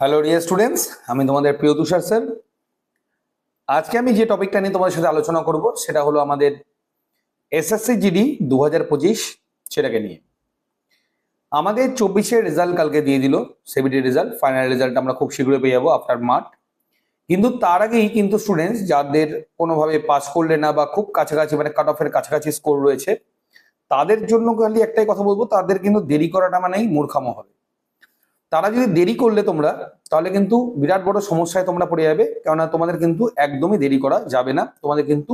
Hello dear students আমি তোমাদের প্রিয় তুষার স্যার আজকে আমি যে টপিকটা নিয়ে তোমাদের সাথে আলোচনা করব, সেটা হলো আমাদের এসএসসি জিডি দু হাজার পঁচিশ, সেটাকে নিয়ে। আমাদের চব্বিশের রেজাল্ট কালকে দিয়ে দিল সিবিডি রেজাল্ট ফাইনাল রেজাল্ট আমরা খুব শীঘ্রই পেয়ে যাব আফটার মার্ট কিন্তু তার আগেই কিন্তু স্টুডেন্টস যাদের কোনোভাবে পাস করলে না বা খুব কাছাকাছি মানে কাট অফের কাছাকাছি স্কোর রয়েছে, তাদের জন্য খালি একটাই কথা বলব, তাদের কিন্তু দেরি করাটা মানেই মূর্খামো হবে। তারা যদি দেরি করলে তোমরা, তাহলে কিন্তু বিরাট বড় সমস্যায় তোমরা পড়ে যাবে। কেননা তোমাদের কিন্তু একদমই দেরি করা যাবে না। তোমাদের কিন্তু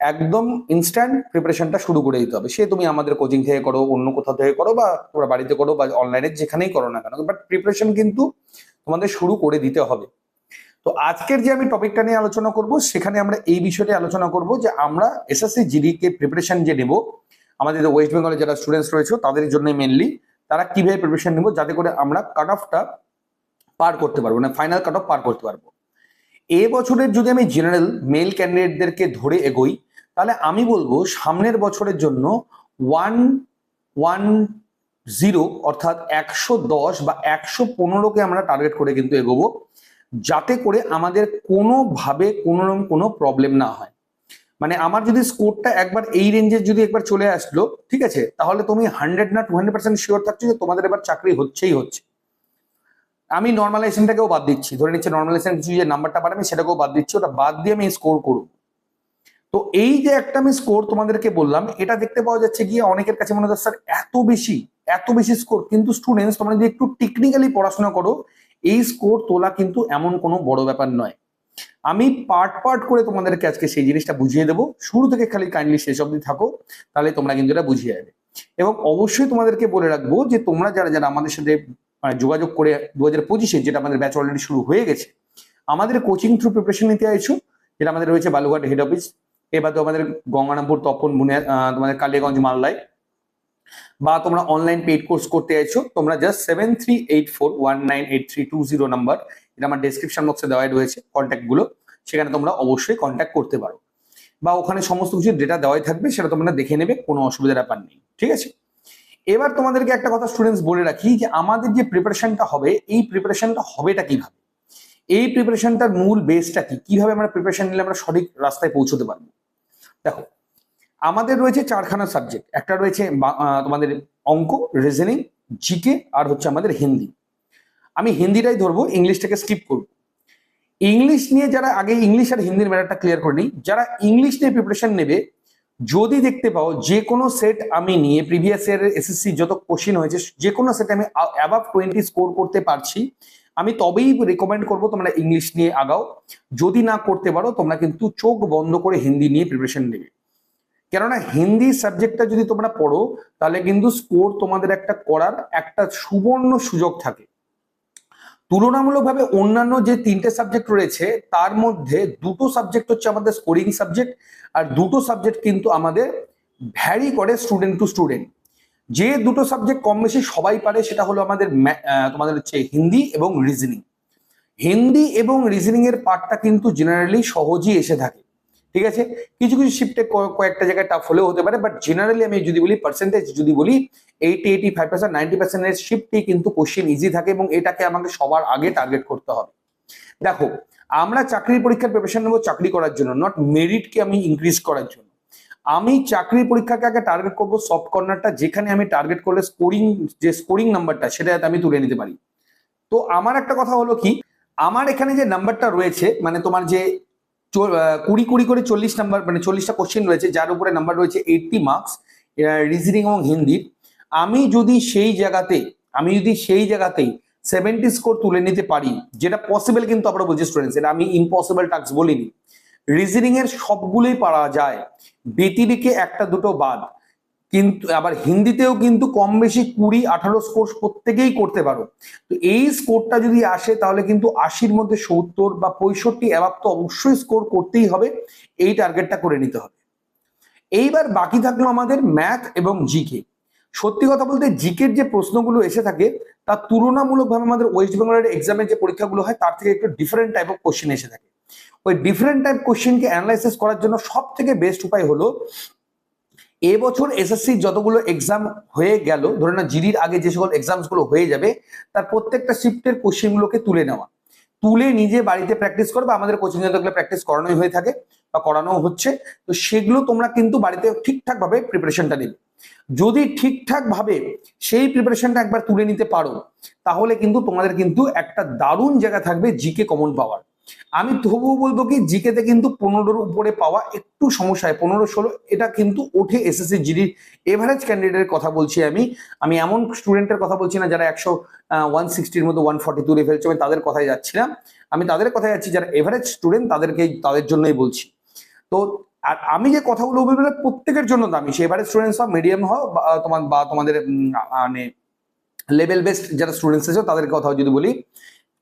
একদম ইনস্ট্যান্ট প্রিপারেশনটা শুরু করে দিতে হবে। সে তুমি আমাদের কোচিং থেকে করো, অন্য কোথাও থেকে করো বা তোমরা বাড়িতে করো বা অনলাইনে যেখানেই করো না কেন। বাট প্রিপারেশন কিন্তু তোমাদের শুরু করে দিতে হবে। তো আজকের যে আমি টপিকটা নিয়ে আলোচনা করব, সেখানে আমরা এই বিষয়টি আলোচনা করব যে আমরা এসএসসি জিডি কে প্রিপারেশন যে নেব, আমাদের ওয়েস্ট বেঙ্গলে যারা স্টুডেন্টস রয়েছে, তাদের জন্য মেনলি তারা কীভাবে প্রিপারেশন নেব যাতে করে আমরা কাট অফটা পার করতে পারব মানে ফাইনাল কাট অফ পার করতে পারব। এ বছরের যদি আমি জেনারেল মেল ক্যান্ডিডেটদেরকে ধরে এগোই, তাহলে আমি বলব সামনের বছরের জন্য ওয়ান ওয়ান জিরো অর্থাৎ একশো দশ বা একশো পনেরোকে আমরা টার্গেট করে কিন্তু এগোবো, যাতে করে আমাদের কোনোভাবে কোনো রকম কোনো প্রবলেম না হয়। মানে আমার যদি স্কোরটা একবার এই রেঞ্জে যদি একবার চলে আসলো, ঠিক আছে? তাহলে তুমি হান্ড্রেড না টু হান্ড্রেড পার্সেন্ট শিওর থাকছো যে তোমাদের এবার চাকরি হচ্ছেই হচ্ছে। আমি নর্মালাইজেশনটাকেও বাদ দিচ্ছি। ধরে নিচ্ছে নর্মালাইজেশন কিছু যে নাম্বারটা পারে আমি সেটাকেও বাদ দিচ্ছি, ওটা বাদ দিয়ে আমি স্কোর করব। তো এই যে একটা আমি স্কোর তোমাদেরকে বললাম, এটা দেখতে পাওয়া যাচ্ছে গিয়ে অনেকের কাছে মনে হচ্ছে, স্যার, এত বেশি এত বেশি স্কোর কিন্তু স্টুডেন্টস তোমরা যদি একটু টেকনিক্যালি পড়াশোনা করো, এই স্কোর তোলা কিন্তু এমন কোনো বড় ব্যাপার নয়। আমি পার্ট পার্ট করে তোমাদেরকে আজকে সেই জিনিসটা বুঝিয়ে দেবো। শুরু থেকে খালি কাইন্ডলি শেষ অবধি থাকো, তাহলে তোমরা কিন্তু এটা বুঝিয়ে যাবে। এবং অবশ্যই তোমাদেরকে বলে রাখব যে তোমরা যারা যারা আমাদের সাথে মানে যোগাযোগ করে দু হাজার পঁচিশে, যেটা আমাদের ব্যাচ অলরেডি শুরু হয়ে গেছে, আমাদের কোচিং থ্রু প্রিপারেশন নিতে আইছো যেটা আমাদের রয়েছে বালুঘাট হেড অফিস এবার তো আমাদের গঙ্গারামপুর, তপন বুনিয়া তোমাদের কালিয়াগঞ্জ, মালদায়, বা তোমরা অনলাইন পেইড কোর্স করতে চাইছো, তোমরা just seven three eight four one nine eight three two zero number এটা আমার ডেসক্রিপশন বক্সে দেওয়াই রয়েছে কন্ট্যাক্টগুলো, সেখানে তোমরা অবশ্যই কন্ট্যাক্ট করতে পারো। বা ওখানে সমস্ত কিছু ডেটা দেওয়াই থাকবে, সেটা তোমরা দেখে নেবে, কোনো অসুবিধার ব্যাপার নেই, ঠিক আছে? এবার তোমাদেরকে একটা কথা স্টুডেন্টস বলে রাখি যে, আমাদের যে প্রিপারেশনটা হবে, এই প্রিপারেশনটা হবেটা কীভাবে? এই প্রিপারেশনটার মূল বেসটা কি? কীভাবে আমরা প্রিপারেশন নিলে আমরা সঠিক রাস্তায় পৌঁছতে পারব? দেখো, আমাদের রয়েছে চারখানা সাবজেক্ট একটা রয়েছে তোমাদের অঙ্ক রিজনিং জিকে আর হচ্ছে আমাদের হিন্দি। আমি হিন্দিটাই ধরবো, ইংলিশটাকে স্কিপ করব। ইংলিশ নিয়ে যারা আগে ইংলিশ আর হিন্দির ম্যাটারটা ক্লিয়ার করে নিই, যারা ইংলিশ নিয়ে প্রিপারেশন নেবে, যদি দেখতে পাও যে কোনো সেট আমি নিয়ে প্রিভিয়াস ইয়ারের এসএসসি যত কোশ্চিন হয়েছে, যে কোনো সেট আমি অ্যাবাভ টোয়েন্টি স্কোর করতে পারছি, আমি তবেই রেকমেন্ড করব তোমরা ইংলিশ নিয়ে আগাও। যদি না করতে পারো, তোমরা কিন্তু চোখ বন্ধ করে হিন্দি নিয়ে প্রিপারেশন নেবে। কেননা হিন্দি সাবজেক্টটা যদি তোমরা পড়ো, তাহলে কিন্তু স্কোর তোমাদের একটা করার একটা সুবর্ণ সুযোগ থাকে। তুলনামূলকভাবে অন্যান্য যে তিনটে সাবজেক্ট রয়েছে, তার মধ্যে দুটো সাবজেক্ট হচ্ছে আমাদের স্কোরিং সাবজেক্ট আর দুটো সাবজেক্ট কিন্তু আমাদের ভ্যারি করে স্টুডেন্ট টু স্টুডেন্ট যে দুটো সাবজেক্ট কম বেশি সবাই পারে, সেটা হলো আমাদের তোমাদের হচ্ছে হিন্দি এবং রিজনিং হিন্দি এবং রিজনিং এর পার্টটা কিন্তু জেনারেলি সহজেই এসে থাকে। ঠিক আছে? কিছু কিছু শিফটে কয়েকটা জায়গায় টাফ হলেও হতে পারে বাট জেনারেলি আমি যদি বলি পার্সেন্টেজ যদি বলি eighty eighty five percent ninety পার্সেন্টের শিফটেই কিন্তু কোশ্চেন ইজি থাকে এবং এটাকে আমাকে সবার আগে টার্গেট করতে হবে। দেখো, আমরা চাকরির পরীক্ষার প্রিপারেশন নেব চাকরি করার জন্য নট মেরিটকে আমি ইনক্রিজ করার জন্য। আমি চাকরির পরীক্ষাকে আগে টার্গেট করব সফট কর্নারটা যেখানে আমি টার্গেট করলে স্কোরিং যে স্কোরিং নাম্বারটা সেটা আমি তুলে নিতে পারি। তো আমার একটা কথা হলো কি, আমার এখানে যে নাম্বারটা রয়েছে মানে তোমার যে কুড়ি কুড়ি করে চল্লিশ নাম্বার মানে চল্লিশটা কোশ্চেন রয়েছে, যার উপরে নাম্বার রয়েছে এইটটি মার্কস রিজনিং এবং হিন্দির। আমি যদি সেই জায়গাতে, আমি যদি সেই জায়গাতেই সেভেন্টি স্কোর তুলে নিতে পারি, যেটা পসিবল কিন্তু আমরা বলছি স্টুডেন্টস এটা আমি ইম্পসিবল টাস্ক বলিনি। রিজনিং এর সবগুলোই পারা যায় বেতিরিকে একটা দুটো বাদ। কিন্তু, আবার হিন্দিতেও কিন্তু কম বেশি কুড়ি, আঠারো স্কোর প্রত্যেকেই করতে পারো। তো এই স্কোরটা যদি আসে, তাহলে কিন্তু আশির মধ্যে সত্তর বা পঁয়ষট্টি অ্যাভাব তো অবশ্যই স্কোর করতেই হবে। এই টার্গেটটা করে নিতে হবে। এইবার বাকি থাকল আমাদের ম্যাথ এবং জিকে সত্যি কথা বলতে জিকের যে প্রশ্নগুলো এসে থাকে তার তুলনামূলকভাবে আমাদের ওয়েস্ট বেঙ্গলের এক্সামের যে পরীক্ষাগুলো হয়, তার থেকে একটু ডিফারেন্ট টাইপ অফ কোশ্চেন এসে থাকে। ওই ডিফারেন্ট টাইপ কোশ্চেনকে অ্যানালাইসিস করার জন্য সব থেকে বেস্ট উপায় হলো এবছর এসএসসি যতগুলো এক্সাম হয়ে গেল, ধরে না জিডির আগে যে সকল এক্সামসগুলো হয়ে যাবে, তার প্রত্যেকটা শিফটের কোশ্চেনগুলোকে তুলে নেওয়া। তুলে নিজে বাড়িতে প্র্যাকটিস করবে আমাদের কোচিং তো প্র্যাকটিস করানোই হয়ে থাকে বা করানো হচ্ছে। তো সেগুলো তোমরা কিন্তু বাড়িতে ঠিকঠাক ভাবে প্রিপারেশনটা নেবে। যদি ঠিকঠাক ভাবে সেই প্রিপারেশনটা একবার তুলে নিতে পারো, তাহলে কিন্তু তোমাদের কিন্তু একটা দারুণ জায়গা থাকবে জিকে কমন পাওয়ার আমি তবুও বলব কি, জিকেতে কিন্তু পনেরোর উপরে পাওয়া একটু সমস্যা হয় পনেরো ষোলো, এটা কিন্তু ওঠে এসএসসি জিডির এভারেজ ক্যান্ডিডেটের কথা বলছি আমি। আমি এমন স্টুডেন্টের কথা বলছি না যারা একশো ওয়ান সিক্সটির মধ্যে ওয়ান ফর্টি তুলে ফেলছে, আমি তাদের কথাই যাচ্ছি না আমি তাদের কথাই যাচ্ছি, যারা এভারেজ স্টুডেন্ট তাদেরকে, তাদের জন্যই বলছি। তো, আর আমি যে কথাগুলো বলব প্রত্যেকের জন্য দামি, সে এভারেজ স্টুডেন্টস হও মিডিয়াম হও বা, তোমার, বা তোমাদের মানে লেভেল বেসড যারা স্টুডেন্টস আছে তাদের কথাও যদি বলি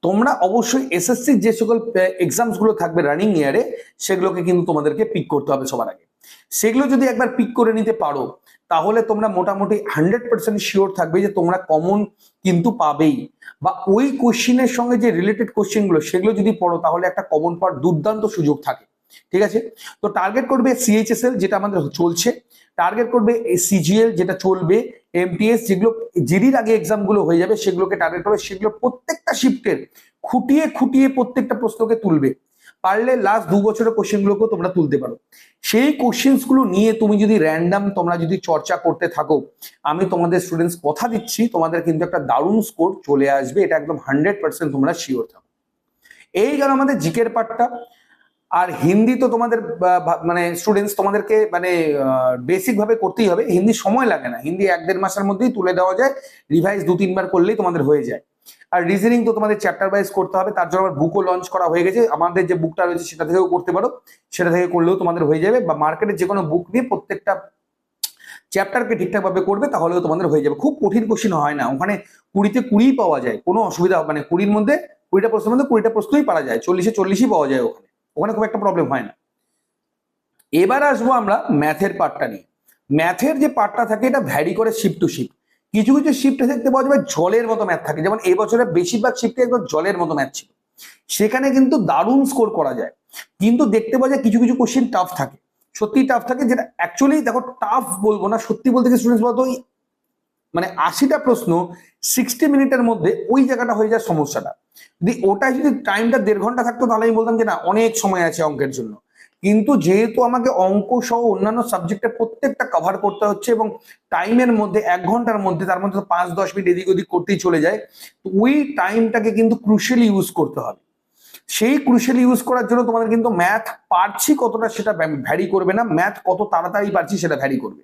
তোমরা অবশ্যই এসএসসি যে সকল এক্সামসগুলো থাকবে রানিং ইয়ারে সেগুলোকে কিন্তু তোমাদেরকে পিক করতে হবে সবার আগে। সেগুলো যদি একবার পিক করে নিতে পারো, তাহলে তোমরা মোটামুটি হান্ড্রেড পার্সেন্ট শিওর থাকবে যে তোমরা কমন কিন্তু পাবেই। বা ওই কোশ্চিনের সঙ্গে যে রিলেটেড কোশ্চেনগুলো, সেগুলো যদি পড়ো, তাহলে একটা কমন পাওয়ার দুর্দান্ত সুযোগ থাকে। ঠিক আছে? তো টার্গেট করবে সিএইচএসএল যেটা আমাদের চলছে। টার্গেট করবে সিজিএল যেটা চলবে এমটিএস যেগুলো জিডির আগে এক্সামগুলো হয়ে যাবে সেগুলোকে টার্গেট করবে সেগুলো প্রত্যেকটা শিফটের খুঁটিয়ে খুঁটিয়ে প্রত্যেকটা প্রশ্নকে তুলবে। পারলে লাস্ট দু বছরের কোশ্চেন গুলোকেও তোমরা তুলতে পারো। সেই কোশ্চেন্সগুলো নিয়ে তুমি যদি র্যান্ডাম তোমরা যদি চর্চা করতে থাকো, আমি তোমাদের স্টুডেন্টস কথা দিচ্ছি, তোমাদের কিন্তু একটা দারুণ স্কোর চলে আসবে, এটা একদম হান্ড্রেড পার্সেন্ট তোমরা শিওর থাকো। এই গেল আমাদের জিকের পার্টটা আর হিন্দি তো তোমাদের মানে স্টুডেন্টস তোমাদেরকে মানে বেসিক ভাবে করতেই হবে। হিন্দি সময় লাগে না। হিন্দি এক দেড় মাসের মধ্যেই তুলে দেওয়া যায়। রিভাইজ দু তিনবার করলেই তোমাদের হয়ে যায়। আর রিজনিং তো তোমাদের চ্যাপ্টার ওয়াইজ করতে হবে। তার জন্য আবার বুকও লঞ্চ করা হয়ে গেছে। আমাদের যে বুকটা রয়েছে, সেটা থেকেও করতে পারো। সেটা থেকে করলেও তোমাদের হয়ে যাবে। বা মার্কেটে যে কোনো বুক নিয়ে প্রত্যেকটা চ্যাপ্টারকে ঠিকঠাক ভাবে করবে, তাহলেও তোমাদের হয়ে যাবে। খুব কঠিন কোশ্চিন হয় না। ওখানে কুড়িতে কুড়িই পাওয়া যায়। কোনো অসুবিধা মানে কুড়ির মধ্যে কুড়িটা প্রশ্নের মধ্যে কুড়িটা প্রশ্নই পারা যায়। চল্লিশে চল্লিশই পাওয়া যায় ওখানে। ওখানে খুব একটা প্রবলেম হয় না। এবার আসব আমরা ম্যাথের পার্টটা নিয়ে। ম্যাথের যে পার্টটা থাকে, এটা ভ্যারি করে শিফট টু শিফট কিছু কিছু শিফটে দেখতে পাওয়া যাবে জলের মতো ম্যাথ থাকে। যেমন এই বছরে বেশিরভাগ শিফটে একদম জলের মতো ম্যাথ ছিল। সেখানে কিন্তু দারুণ স্কোর করা যায়। কিন্তু দেখতে পাওয়া যায় কিছু কিছু কোশ্চেন টাফ থাকে। সত্যি টাফ থাকে যেটা অ্যাকচুয়ালি দেখো টাফ বলব না, সত্যি বলতে কি স্টুডেন্টস বলতো মানে আশিটা প্রশ্ন সিক্সটি মিনিটের মধ্যে ওই জায়গাটা হয়ে যায় সমস্যাটা। যদি ওটাই যদি টাইমটা দেড় ঘণ্টা থাকতো তাহলে আমি বলতাম যে না, অনেক সময় আছে অঙ্কের জন্য। কিন্তু যেহেতু আমাকে অঙ্ক সহ অন্যান্য সাবজেক্টের প্রত্যেকটা কভার করতে হচ্ছে এবং টাইমের মধ্যে এক ঘণ্টার মধ্যে তার মধ্যে পাঁচ, দশ মিনিট এদিক ওদিক করতেই চলে যায়, তো ওই টাইমটাকে কিন্তু ক্রুশিয়ালি ইউজ করতে হবে। সেই ক্রুশিয়ালি ইউজ করার জন্য তোমাদের কিন্তু ম্যাথ পারছি কতটা সেটা ভ্যারি করবে না ম্যাথ কত তাড়াতাড়ি পারছি সেটা ভ্যারি করবে।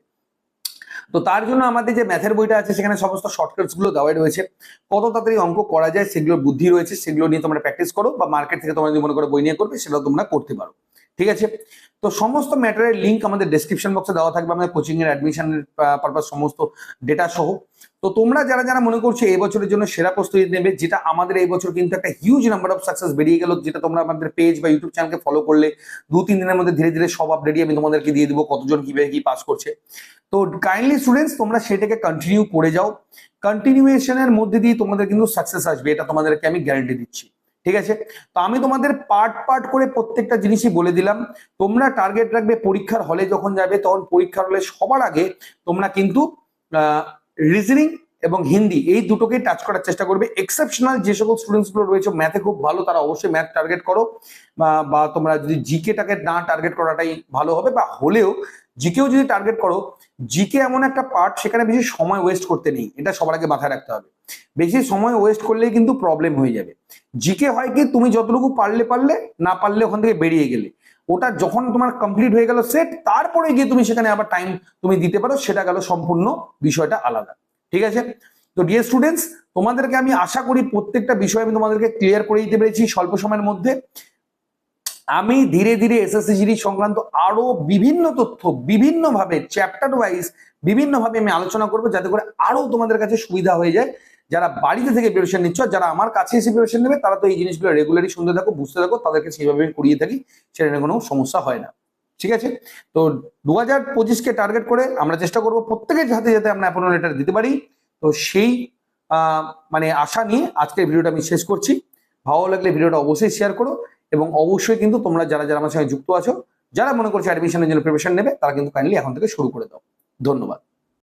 তো তার জন্য আমাদের যে ম্যাথের বইটা আছে, সেখানে সমস্ত শর্টকাটসগুলো দেওয়াই রয়েছে। কত তাড়াতাড়ি অঙ্ক করা যায় সেগুলো বুদ্ধি রয়েছে, সেগুলো নিয়ে তোমরা প্র্যাকটিস করো বা মার্কেট থেকে তোমরা যদি মনে করো বই নিয়ে করবে, সেটাও তোমরা করতে পারো। ঠিক আছে? তো সমস্ত ম্যাটারের লিঙ্ক আমাদের ডেসক্রিপশন বক্সে দেওয়া থাকবে, আমাদের কোচিং এর অ্যাডমিশনের পারপাস সমস্ত ডেটা সহ। তো তোমরা যারা যারা মনে করছ এই বছরের জন্য সেরা প্রস্তুতি নেবে, যেটা আমাদের এই বছর কিন্তু একটা হিউজ নাম্বার অফ সাকসেস বেরিয়ে গেল, যেটা তোমরা আমাদের পেজ বা ইউটিউব চ্যানেলকে ফলো করলে দু, তিন দিনের মধ্যে ধীরে ধীরে সব আপডেটই আমি তোমাদেরকে দিয়ে দিব, কতজন কীভাবে কি পাস করছে। তো কাইন্ডলি স্টুডেন্টস তোমরা সেটাকে কন্টিনিউ করে যাও। কন্টিনিউয়েশনের মধ্যে দিয়ে তোমাদের কিন্তু সাকসেস আসবে, এটা তোমাদেরকে আমি গ্যারান্টি দিচ্ছি, ঠিক আছে? তো আমি তোমাদের পার্ট পার্ট করে প্রত্যেকটা জিনিসই বলে দিলাম। তোমরা টার্গেট রাখবে পরীক্ষার হলে যখন যাবে, তখন পরীক্ষার হলে সবার আগে তোমরা কিন্তু রিজনিং এবং হিন্দি, এই দুটোকেই টাচ করার চেষ্টা করবে। এক্সেপশনাল যে সকল স্টুডেন্টসগুলো রয়েছে ম্যাথে খুব ভালো, তারা অবশ্যই ম্যাথ টার্গেট করো। বা তোমরা যদি জিকে টাকে না টার্গেট করাটাই ভালো হবে, বা হলেও জিকেও যদি টার্গেট করো, জিকে এমন একটা পার্ট সেখানে বেশি সময় ওয়েস্ট করতে নেই, এটা সবার আগে মাথায় রাখতে হবে। বেশি সময় ওয়েস্ট করলেই কিন্তু প্রবলেম হয়ে যাবে। জিকে হয় কি, তুমি যতটুকু পারলে পারলে, না পারলে ওখান থেকে বেরিয়ে গেলে। ওটা যখন তোমার কমপ্লিট হয়ে গেল সেট তারপরে গিয়ে তুমি সেখানে আবার টাইম তুমি দিতে পারো, সেটা গেল সম্পূর্ণ বিষয়টা আলাদা। ঠিক আছে? তো ডিয়ার স্টুডেন্টস তোমাদেরকে আমি আশা করি প্রত্যেকটা বিষয় আমি তোমাদেরকে ক্লিয়ার করে দিতে পেরেছি স্বল্প সময়ের মধ্যে। আমি ধীরে ধীরে এসএসসি জিডি সংক্রান্ত আরও বিভিন্ন তথ্য বিভিন্ন ভাবে চ্যাপ্টার ওয়াইজ বিভিন্ন ভাবে আমি আলোচনা করব যাতে করে আরও তোমাদের কাছে সুবিধা হয়ে যায়। যারা বাড়িতে থেকে প্রিপারেশন নিচ্ছ, যারা আমার কাছে এসে প্রিপারেশন নেবে, তারা তো এই জিনিসগুলো রেগুলারই শুনতে থাকো, বুঝতে থাকো, তাদেরকে সেইভাবে আমি করিয়ে থাকি, সেটা নিয়ে কোনো সমস্যা হয় না। ঠিক আছে? তো দু হাজার পঁচিশকে টার্গেট করে আমরা চেষ্টা করব প্রত্যেকের হাতে যাতে আমরা অ্যাপয়েন্টমেন্ট লেটার দিতে পারি। তো সেই মানে আশা নিয়ে আজকের ভিডিওটা আমি শেষ করছি। ভালো লাগলে ভিডিওটা অবশ্যই শেয়ার করো। এবং অবশ্যই কিন্তু তোমরা যারা যারা আমার সঙ্গে যুক্ত আছো, যারা মনে করছ অ্যাডমিশনের জন্য প্রিপারেশন নেবে, তারা কিন্তু কাইন্ডলি এখন থেকে শুরু করে দাও। ধন্যবাদ।